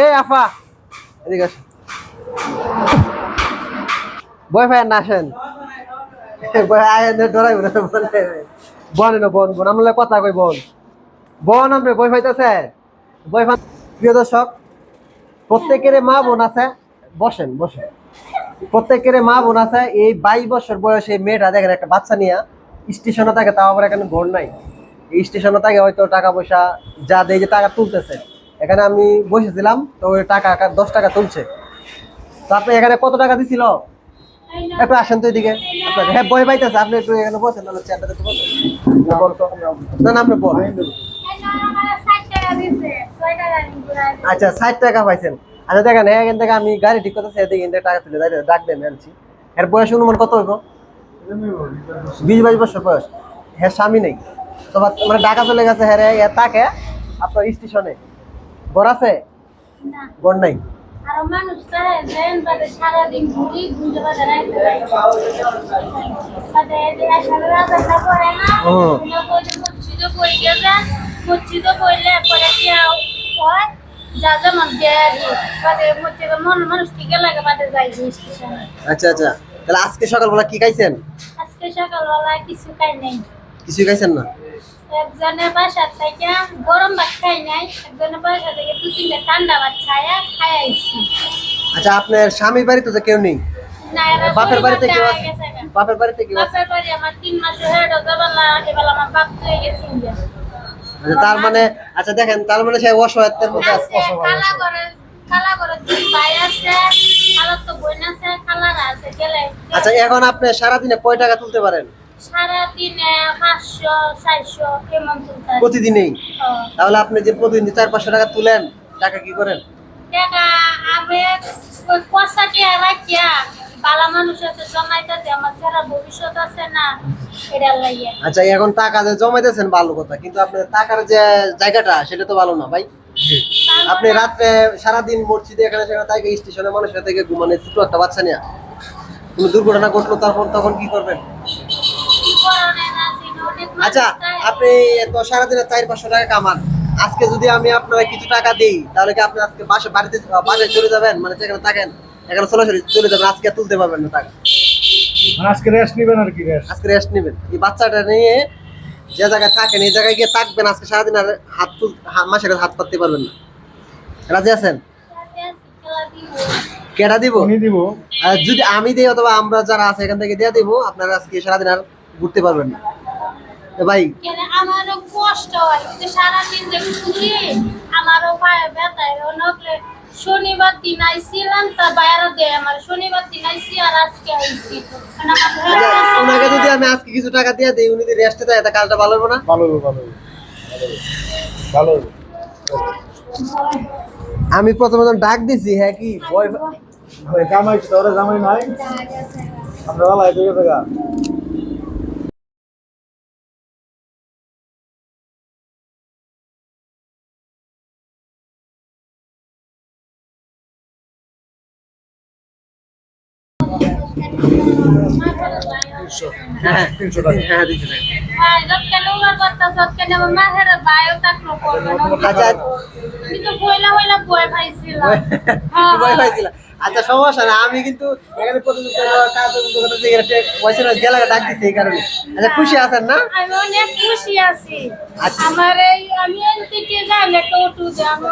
এই আফা। এদিকে আসেন? বয় ভাই না আসেন বনে বন কথা কই বন বন আমরা, বই পাইতেছে? বই প্রিয় দর্শক প্রত্যেকের মা বোন আছে। বসেন বসেন। প্রত্যেকের মা বোন আছে। এই বাইশ বছর বয়সে মেয়েটা দেখেন, একটা বাচ্চা নিয়ে স্টেশনে থাকে, তাও আবার এখানে ঘর নাই। স্টেশনে থাকে, হয়তো টাকা পয়সা, যা দেয় যে টাকা তুলতেছে। এখানে আমি বসেছিলাম তো ওই টাকা দশ টাকা তুলছে। তো আপনি এখানে কত টাকা দিছিল? একটু আসেন তো এদিকে। হ্যাঁ বই পাইতেছে আপনি একটু এখানে বসেন তাহলে চেয়ারটাতে বসেন না, আপনি বল। আচ্ছা ষাট টাকা পাইছেন। আচ্ছা দেখেন এখান থেকে আমি গাড়ি ঠিক করতেছি এদিকে থেকে টাকা তুলে দাঁড়িয়ে ডাক দেন আনছি। এর বয়স অনুমান কত হইব? বিশ বাইশ বছর বয়স। হ্যাঁ স্বামী নেই। তো বাদ- মানে ঢাকা চলে গেছে হ্যাঁ রে, তাকে আপনার স্টেশনে। ঘর আছে? ঘর নাই? আচ্ছা আচ্ছা। তাহলে আজকে সকালবেলা কি খাইছেন? আজকে সকালবেলা কিছু খাই নাই। কিছু খাইছেন না? একজনের বাসা থেকে গরম ভাত খাই নাই একজনের বাসা থেকে দু তিনটা ঠান্ডা ভাত খাইয়া আচ্ছা আপনার স্বামীর বাড়িতে তো কেউ নেই? বাপের বাড়িতে কেউ আছে? বাপের বাড়িতে কেউ আছে? বাপের বাড়ি আমার তিন মাস হয়ে গেল আমার বাপ গেছে আচ্ছা তার মানে আচ্ছা দেখেন তার মানে সে অসহায়ত্বের মধ্যে আছে আছে। খালা করে খালা করে দুই ভাই আছে খালার তো বোন আছে খালারা আছে গেলে। আচ্ছা এখন আপনি সারাদিনে কয় টাকা তুলতে পারেন? সারাদিনে পাঁচশো চারশো কেমন তুলতে হয়? প্রতিদিনেই? ও, তাহলে আপনি যে প্রতিদিন চার পাঁচশো টাকা তুলেন টাকা কি করেন? টাকা আমি ওই পয়সা রাখিয়া বালা মানুষ আছে জমাইতেছে আমার সারা ভবিষ্যৎ আছে না এটা লাইয়া আচ্ছা এখন টাকা যে জমাইতেছেন ভালো কথা কিন্তু আপনার টাকার যে জায়গাটা সেটা তো ভালো না ভাই। আপনি রাত্রে সারাদিন মসজিদে এখানে সেখানে থাকে স্টেশনে মানুষের থেকে ঘুমানে ছোট একটা বাচ্চা নিয়ে কোনো দুর্ঘটনা ঘটলো তারপর তখন কি করবেন? আচ্ছা আপনি তো সারাদিনে চার পাঁচশো টাকা কামান। আজকে যদি আমি আপনারা কিছু টাকা দিই তাহলে কি আপনি আজকে বাসা বাড়িতে বাসায় চলে যাবেন? মানে যেখানে থাকেন এখানে সরাসরি চলে যাবেন আজকে তুলতে পারবেন না টাকা। মানে আজকে রেস্ট নিবেন আর কি রেস্ট আজকে রেস্ট নেবেন। এই বাচ্চাটা নিয়ে যে জায়গায় থাকেন এই জায়গায় গিয়ে থাকবেন আজকে সারাদিন আর হাত তুল মাসের হাত পাততে পারবেন না। রাজি আছেন? কেটা দিব? দিব। আর যদি আমি দিই অথবা আমরা যারা আছে এখান থেকে দিয়ে দিব আপনারা আজকে সারাদিন আর ঘুরতে পারবেন না। ভাই। কেন আমারও কষ্ট হয়? যে সারাদিন যে ঘুরি আমারও পায়ে ব্যথা নকলে শনিবার দিন আইছিলাম তা বাইরে দেয় আমার। শনিবার দিন আইসি আর আজকে আমার আচ্ছা। ওনাকে যদি আমি আজকে কিছু টাকা দিয়ে দিই উনি যদি রেস্টে দেয় তা কাজটা ভালো হবে না? ভালো হবে, ভালো হবে। ভালো হবে। আমি প্রথমে ডাক দিছি হ্যাঁ কি ভয় ওই জামাই তোরা জামাই নাই? আমরা ভালো হয়ে গেছে আচ্ছা সমস্যা না আমি কিন্তু এখানে এই কারণে আচ্ছা খুশি আছেন না আমি অনেক খুশি আছি। আমার এই আমি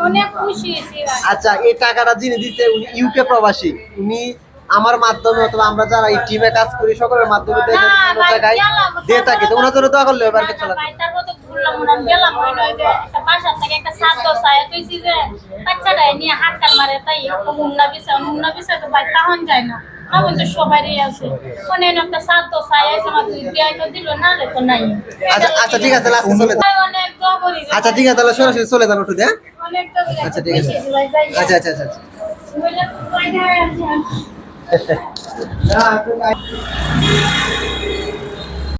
অনেক খুশি আছি আচ্ছা এই টাকাটা যিনি দিচ্ছে উনি ইউকে প্রবাসী উনি আমার মাধ্যমে অথবা আমরা যারা এই টিমে কাজ করি সকলের মাধ্যমে জায়গায় দিয়ে থাকি। তো ওনার জন্য দোয়া করলে এবার কিছু নাই। আচ্ছা আচ্ছা ঠিক আছে আচ্ছা ঠিক আছে তাহলে সরাসরি চলে যান উঠে হ্যাঁ। আচ্ছা, ঠিক আছে। খুশি আচ্ছা আচ্ছা আচ্ছা। Não,